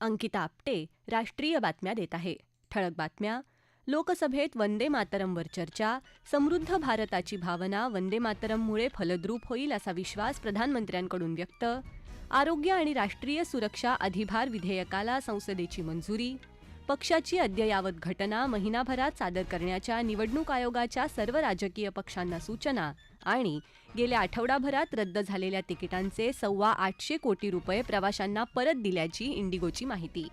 अंकिता आपटे राष्ट्रीय बातम्या देत आहे. ठळक बातम्या. लोकसभेत वंदे मातरमवर चर्चा. समृद्ध भारताची भावना वंदे मातरममुळे फलद्रूप होईल असा विश्वास प्रधानमंत्र्यांकडून व्यक्त. आरोग्य आणि राष्ट्रीय सुरक्षा अधिभार विधेयकाला संसदेची मंजुरी. पक्षाची अद्ययावत घटना महिनाभरात सादर करण्याच्या निवडणूक आयोगाच्या सर्व राजकीय पक्षांना सूचना. आणि गेल्या आठवडाभरात रद्द झालेल्या तिकिटांचे सव्वा आठशे कोटी रुपये प्रवाशांना परत दिल्याची इंडिगोची माहिती.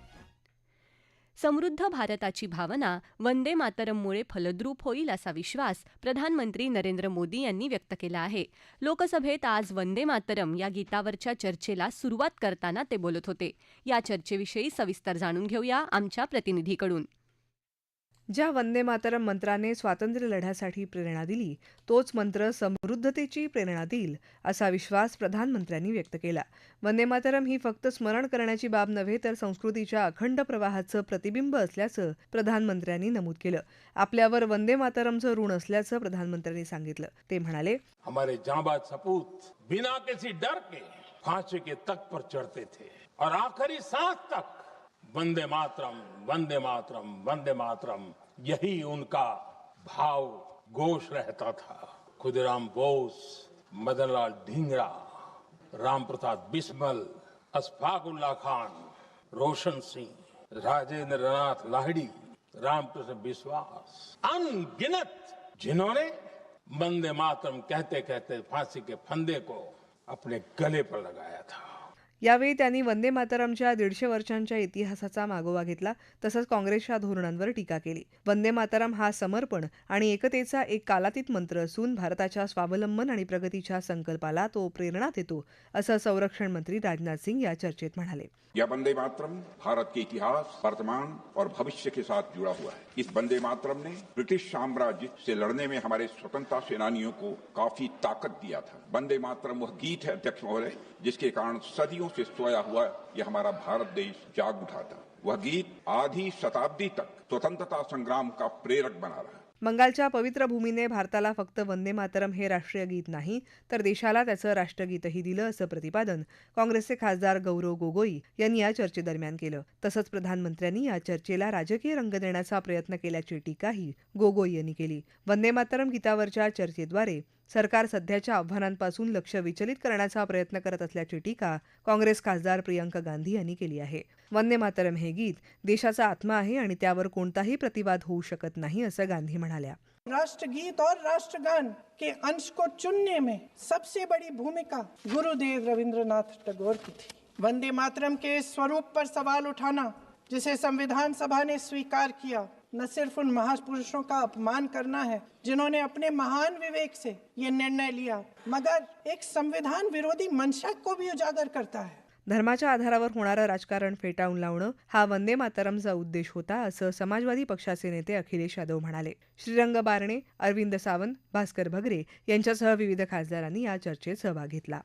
समृद्ध भारताची भावना वंदे मातरममुळे फलद्रूप होईल असा विश्वास प्रधानमंत्री नरेंद्र मोदी यांनी व्यक्त केला आहे. लोकसभेत आज वंदे मातरम या गीतावरच्या चर्चेला सुरुवात करताना ते बोलत होते. या चर्चेविषयी सविस्तर जाणून घेऊया आमच्या प्रतिनिधीकडून. ज्या वंदे मातरम मंत्राने स्वातंत्र्य लढ्यासाठी प्रेरणा दिली तोच मंत्र समृद्धतेची प्रेरणा देईल असा विश्वास प्रधानमंत्र्यांनी व्यक्त केला. वंदे मातरम ही फक्त स्मरण करण्याची बाब नव्हे तर संस्कृतीच्या अखंड प्रवाहाचं प्रतिबिंब असल्याचं प्रधानमंत्र्यांनी नमूद केलं. आपल्यावर वंदे मातरमचं ऋण असल्याचं प्रधानमंत्र्यांनी सांगितलं. ते म्हणाले हमारे जांबाज सपूत बिना किसी डर के फांसी के तक पर चढ़ते थे और आखिरी सांस तक वंदे मातरम वंदे मातरम वंदे मातरम। यही उनका भाव घोष रहता था। खुदीराम बोस, मदनलाल ढींगरा राम प्रसाद बिस्मल अशफाकुल्ला खान, रोशन सिंह, राजेंद्र नाथ लाहिड़ी, रामकृष्ण विश्वास अनगिनत जिन्होंने वंदे मातरम कहते कहते फांसी के फंदे को अपने गले पर लगाया था। यावेळी त्यांनी वंदे मातरमच्या दीडशे वर्षांच्या इतिहासाचा मागोवा घेतला तसंच काँग्रेसच्या धोरणांवर टीका केली. वंदे मातरम हा समर्पण आणि एकतेचा एक कालातीत मंत्र असून भारताच्या स्वावलंबन आणि प्रगतीच्या संकल्पाला तो प्रेरणा देतो असं संरक्षण मंत्री राजनाथ सिंग या चर्चेत म्हणाले. यह वंदे मातरम भारत के इतिहास वर्तमान और भविष्य के साथ जुड़ा हुआ है। इस वंदे मातरम ने ब्रिटिश साम्राज्य से लड़ने में हमारे स्वतंत्रता सेनानियों को काफी ताकत दिया था। वंदे मातरम वह गीत है अध्यक्ष महोदय जिसके कारण सदियों से सोया हुआ ये हमारा भारत देश जाग उठा था। वह गीत आधी शताब्दी तक स्वतंत्रता संग्राम का प्रेरक बना रहा बंगालच्या पवित्र भूमीने भारताला फक्त वंदे मातरम हे राष्ट्रीय गीत नाही तर देशाला त्याचं राष्ट्रगीतही दिलं असं प्रतिपादन काँग्रेसचे खासदार गौरव गोगोई यांनी या चर्चेदरम्यान केलं. तसंच प्रधानमंत्र्यांनी या चर्चेला राजकीय रंग देण्याचा प्रयत्न केल्याची टीकाही गोगोई यांनी केली. वंदे मातरम गीतावरच्या चर्चेद्वारे सरकार सध्याच्या आव्हानांपासून लक्ष विचलित करण्याचा प्रयत्न करत असल्याची टीका काँग्रेस खासदार प्रियंका गांधी यांनी केली आहे. वंदे मातरम हे गीत देशाचा आत्मा आहे आणि त्यावर कोणताही प्रतिवाद होऊ शकत नाही असं गांधी म्हणाल्या. राष्ट्रगीत और राष्ट्रगान के अंश को चुनने में सबसे बड़ी भूमिका गुरुदेव रविंद्रनाथ टैगोर की थी। वंदे मातरम के स्वरूप पर सवाल उठाना जिसे संविधान सभा ने स्वीकार किया न सिर्फ उन महापुरुषों का अपमान करना है जिन्होंने अपने महान विवेक से ये निर्णय लिया मगर एक संविधान विरोधी मंशा को भी उजागर करता है। धर्माच्या आधारावर होणारं राजकारण फेटाळून लावणं हा वंदे मातरमचा उद्देश होता असं समाजवादी पक्षाचे नेते अखिलेश यादव म्हणाले. श्रीरंग बारणे अरविंद सावंत भास्कर भगरे यांच्यासह विविध खासदारांनी या चर्चेत सहभाग घेतला.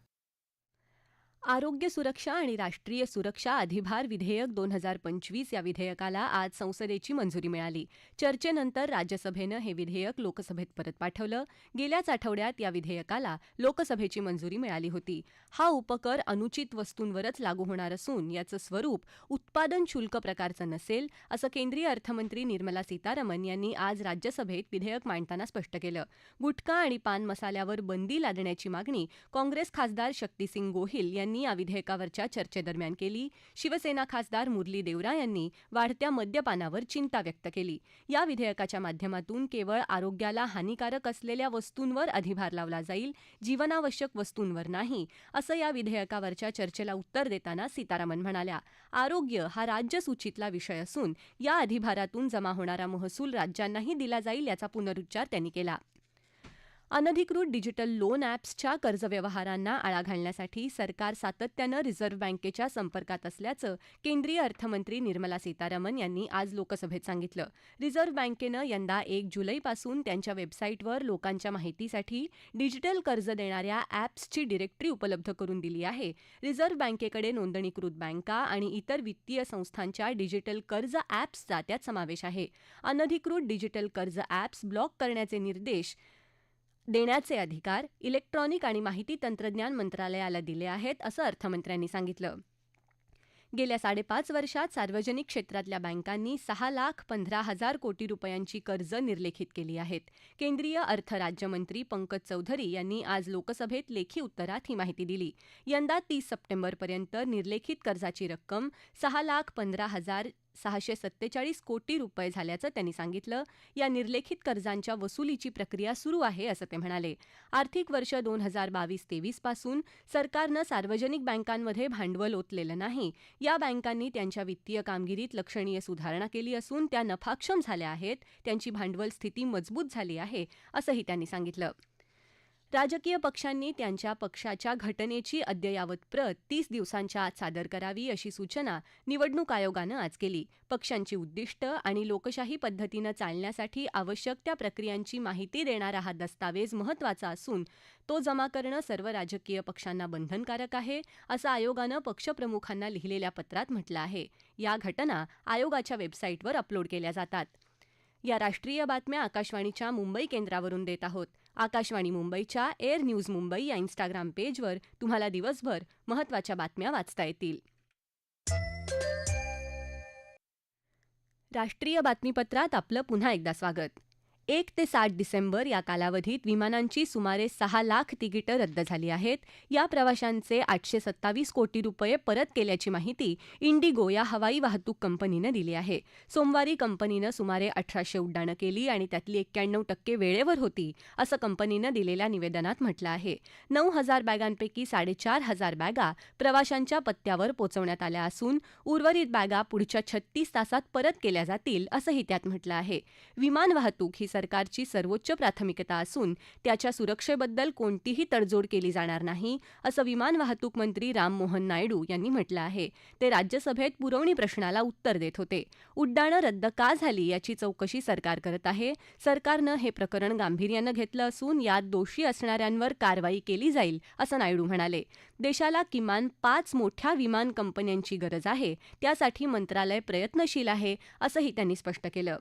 आरोग्य सुरक्षा आणि राष्ट्रीय सुरक्षा अधिभार विधेयक दोन हजार पंचवीस या विधेयकाला आज संसदेची मंजुरी मिळाली. चर्चेनंतर राज्यसभेनं हे विधेयक लोकसभेत परत पाठवलं. गेल्याच आठवड्यात या विधेयकाला लोकसभेची मंजुरी मिळाली होती. हा उपकर अनुचित वस्तूंवरच लागू होणार असून याचं स्वरूप उत्पादन शुल्क प्रकारचं नसेल असं केंद्रीय अर्थमंत्री निर्मला सीतारामन यांनी आज राज्यसभेत विधेयक मांडताना स्पष्ट केलं. गुटखा आणि पान मसाल्यावर बंदी लादण्याची मागणी काँग्रेस खासदार शक्तीसिंग गोहिल यांनी यांनी या विधेयकावरच्या चर्चेदरम्यान केली. शिवसेना खासदार मुरली देवरा यांनी वाढत्या मद्यपानावर चिंता व्यक्त केली. या विधेयकाच्या माध्यमातून केवळ आरोग्याला हानिकारक असलेल्या वस्तूंवर अधिभार लावला जाईल जीवनावश्यक वस्तूंवर नाही असं या विधेयकावरच्या चर्चेला उत्तर देताना सीतारामन म्हणाल्या. आरोग्य हा राज्यसूचीतला विषय असून या अधिभारातून जमा होणारा महसूल राज्यांनाही दिला जाईल याचा पुनरुच्चार त्यांनी केला. अनधिकृत डिजिटल लोन ॲप्सच्या कर्जव्यवहारांना आळा घालण्यासाठी सरकार सातत्यानं रिझर्व्ह बँकेच्या संपर्कात असल्याचं केंद्रीय अर्थमंत्री निर्मला सीतारामन यांनी आज लोकसभेत सांगितलं. रिझर्व्ह बँकेनं यंदा एक जुलैपासून त्यांच्या वेबसाईटवर लोकांच्या माहितीसाठी डिजिटल कर्ज देणाऱ्या ॲप्सची डिरेक्टरी उपलब्ध करून दिली आहे. रिझर्व्ह बँकेकडे नोंदणीकृत बँका आणि इतर वित्तीय संस्थांच्या डिजिटल कर्ज ॲप्सचा त्यात समावेश आहे. अनधिकृत डिजिटल कर्ज ॲप्स ब्लॉक करण्याचे निर्देश देण्याचे अधिकार इलेक्ट्रॉनिक आणि माहिती तंत्रज्ञान मंत्रालयाला दिले आहेत असं अर्थमंत्र्यांनी सांगितलं. गेल्या साडेपाच वर्षात सार्वजनिक क्षेत्रातल्या बँकांनी सहा लाख पंधरा हजार कोटी रुपयांची कर्ज निर्लेखित केली आहेत. केंद्रीय अर्थ राज्यमंत्री पंकज चौधरी यांनी आज लोकसभेत लेखी उत्तरात ही माहिती दिली. यंदा तीस सप्टेंबरपर्यंत निर्लेखित कर्जाची रक्कम सहा लाख पंधरा हजार सहाशे सत्तेचाळीस कोटी रुपये झाल्याचं त्यांनी सांगितलं. या निर्लेखित कर्जांच्या वसुलीची प्रक्रिया सुरू आहे असं ते म्हणाले. आर्थिक वर्ष दोन हजार बावीस तेवीसपासून सरकारनं सार्वजनिक बँकांमध्ये भांडवल ओतलेलं नाही. या बँकांनी त्यांच्या वित्तीय कामगिरीत लक्षणीय सुधारणा केली असून त्या नफाक्षम झाल्या आहेत. त्यांची भांडवल स्थिती मजबूत झाली आहे असंही त्यांनी सांगितलं. राजकीय पक्षांनी त्यांच्या पक्षाच्या घटनेची अद्ययावत प्रत तीस दिवसांच्या आत सादर करावी अशी सूचना निवडणूक आयोगानं आज केली. पक्षांची उद्दिष्ट आणि लोकशाही पद्धतीनं चालण्यासाठी आवश्यक त्या प्रक्रियांची माहिती देणारा हा दस्तावेज महत्त्वाचा असून तो जमा करणं सर्व राजकीय पक्षांना बंधनकारक आहे असं आयोगानं पक्षप्रमुखांना लिहिलेल्या पत्रात म्हटलं आहे. या घटना आयोगाच्या वेबसाईटवर अपलोड केल्या जातात. या राष्ट्रीय बातम्या आकाशवाणीच्या मुंबई केंद्रावरून देत आहोत. आकाशवाणी मुंबईच्या एअर न्यूज मुंबई या इन्स्टाग्राम पेजवर तुम्हाला दिवसभर महत्त्वाच्या बातम्या वाचता येतील. राष्ट्रीय बातमीपत्रात आपलं पुन्हा एकदा स्वागत. एक ते साठ डिसेंबर या कालावधीत विमानांची सुमारे सहा लाख तिकीटं रद्द झाली आहेत. या प्रवाशांचे आठशे सत्तावीस कोटी रुपये परत केल्याची माहिती इंडिगो या हवाई वाहतूक कंपनीनं दिली आहे. सोमवारी कंपनीनं सुमारे अठराशे उड्डाणं केली आणि त्यातली एक्क्याण्णव टक्के वेळेवर होती असं कंपनीनं दिलेल्या निवेदनात म्हटलं आहे. नऊ हजार बॅगांपैकी साडेचार हजार बॅगा प्रवाशांच्या पत्त्यावर पोचवण्यात आल्या असून उर्वरित बॅगा पुढच्या छत्तीस तासात परत केल्या जातील असंही त्यात म्हटलं आहे. विमान वाहतूक ही सरकारची सर्वोच्च प्राथमिकता असून त्याच्या सुरक्षेबद्दल कोणतीही तडजोड केली जाणार नाही असं विमान वाहतूक मंत्री राममोहन नायडू यांनी म्हटलं आहे. ते राज्यसभेत पुरवणी प्रश्नाला उत्तर देत होते. उड्डाणं रद्द का झाली याची चौकशी सरकार करत आहे. सरकारनं हे प्रकरण गांभीर्यानं घेतलं असून यात दोषी असणाऱ्यांवर कारवाई केली जाईल असं नायडू म्हणाले. देशाला किमान पाच मोठ्या विमान कंपन्यांची गरज आहे. त्यासाठी मंत्रालय प्रयत्नशील आहे असंही त्यांनी स्पष्ट केलं.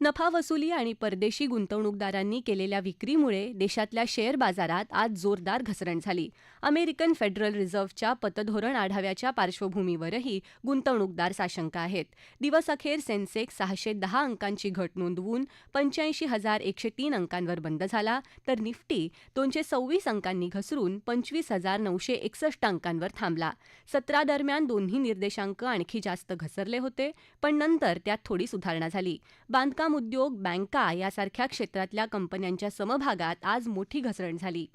नफा वसुली आणि परदेशी गुंतवणूकदारांनी केलेल्या विक्रीमुळे देशातल्या शेअर बाजारात आज जोरदार घसरण झाली. अमेरिकन फेडरल रिझर्व्हच्या पतधोरण आढाव्याच्या पार्श्वभूमीवरही गुंतवणूकदार साशंक आहेत. दिवसअखेर सेन्सेक्स सहाशे दहा अंकांची घट नोंदवून पंच्याऐंशी हजार एकशे तीन अंकांवर बंद झाला तर निफ्टी दोनशे सव्वीस अंकांनी घसरून पंचवीस हजार नऊशे एकसष्ट अंकांवर थांबला. सतरा दरम्यान दोन्ही निर्देशांक आणखी जास्त घसरले होते पण नंतर त्यात थोडी सुधारणा झाली. बांधकाम बांधकाम उद्योग बँका यासारख्या क्षेत्रातल्या कंपन्यांच्या समभागात आज मोठी घसरण झाली.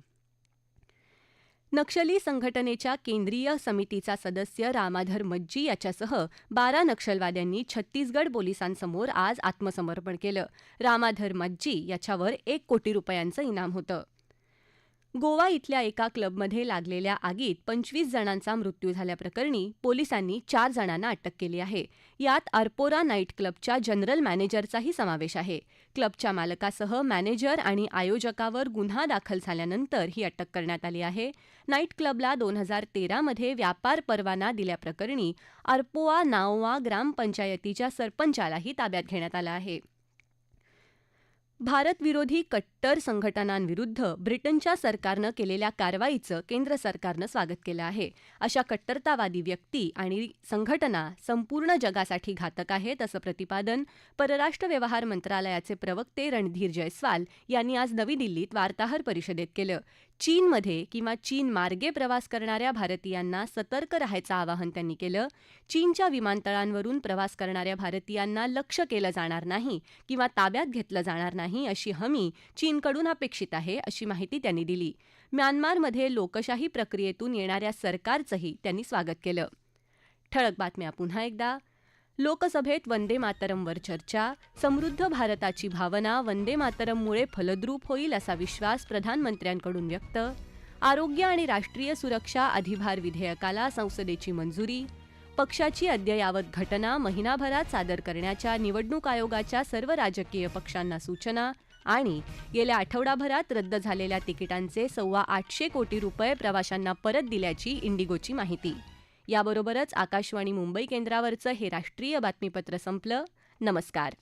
नक्षली संघटनेच्या केंद्रीय समितीचा सदस्य रामाधर मज्जी याच्यासह बारा नक्षलवाद्यांनी छत्तीसगड पोलिसांसमोर आज आत्मसमर्पण केलं. रामाधर मज्जी याच्यावर एक कोटी रुपयांचं इनाम होतं. गोवा इथल्या एका क्लबमध्ये लागलेल्या आगीत पंचवीस जणांचा मृत्यू झाल्याप्रकरणी पोलिसांनी चार जणांना अटक केली आहे. यात अर्पोरा नाईट क्लबच्या जनरल मॅनेजरचाही समावेश आहे. क्लबच्या मालकासह मॅनेजर आणि आयोजकावर गुन्हा दाखल झाल्यानंतर ही अटक करण्यात आली आहे. नाईट क्लबला दोन हजार तेरामध्ये व्यापार परवाना दिल्याप्रकरणी अर्पोआ नाओवा ग्रामपंचायतीच्या सरपंचालाही ताब्यात घेण्यात आलं आहे. भारतविरोधी कट्टर संघटनांविरुद्ध ब्रिटनच्या सरकारनं केलेल्या कारवाईचं केंद्र सरकारनं स्वागत केलं आहे. अशा कट्टरतावादी व्यक्ती आणि संघटना संपूर्ण जगासाठी घातक आहेत असं प्रतिपादन परराष्ट्र व्यवहार मंत्रालयाचे प्रवक्ते रणधीर जयस्वाल यांनी आज नवी दिल्लीत वार्ताहर परिषदेत केलं. चीनमध्ये किंवा चीन मार्गे प्रवास करणाऱ्या भारतीयांना सतर्क राहायचं आवाहन त्यांनी केलं. चीनच्या विमानतळांवरून प्रवास करणाऱ्या भारतीयांना लक्ष केलं जाणार नाही किंवा ताब्यात घेतलं जाणार नाही अशी हमी चीन चीनकडून अपेक्षित आहे अशी माहिती त्यांनी दिली. म्यानमारमध्ये लोकशाही प्रक्रियेतून येणाऱ्या सरकारचंही त्यांनी स्वागत केलं. ठळक बातम्या पुन्हा एकदा. लोकसभेत वंदे मातरमवर चर्चा समृद्ध भारताची भावना वंदे मातरममुळे फलद्रूप होईल असा विश्वास प्रधानमंत्र्यांकडून व्यक्त. आरोग्य आणि राष्ट्रीय सुरक्षा अधिभार विधेयकाला संसदेची मंजुरी. पक्षाची अद्ययावत घटना महिनाभरात सादर करण्याच्या निवडणूक आयोगाच्या सर्व राजकीय पक्षांना सूचना. आणि गेल्या आठवडाभरात रद्द झालेल्या तिकिटांचे सव्वा आठशे कोटी रुपये प्रवाशांना परत दिल्याची इंडिगोची माहिती. याबरोबरच आकाशवाणी मुंबई केंद्रावरचं हे राष्ट्रीय बातमीपत्र संपलं. नमस्कार.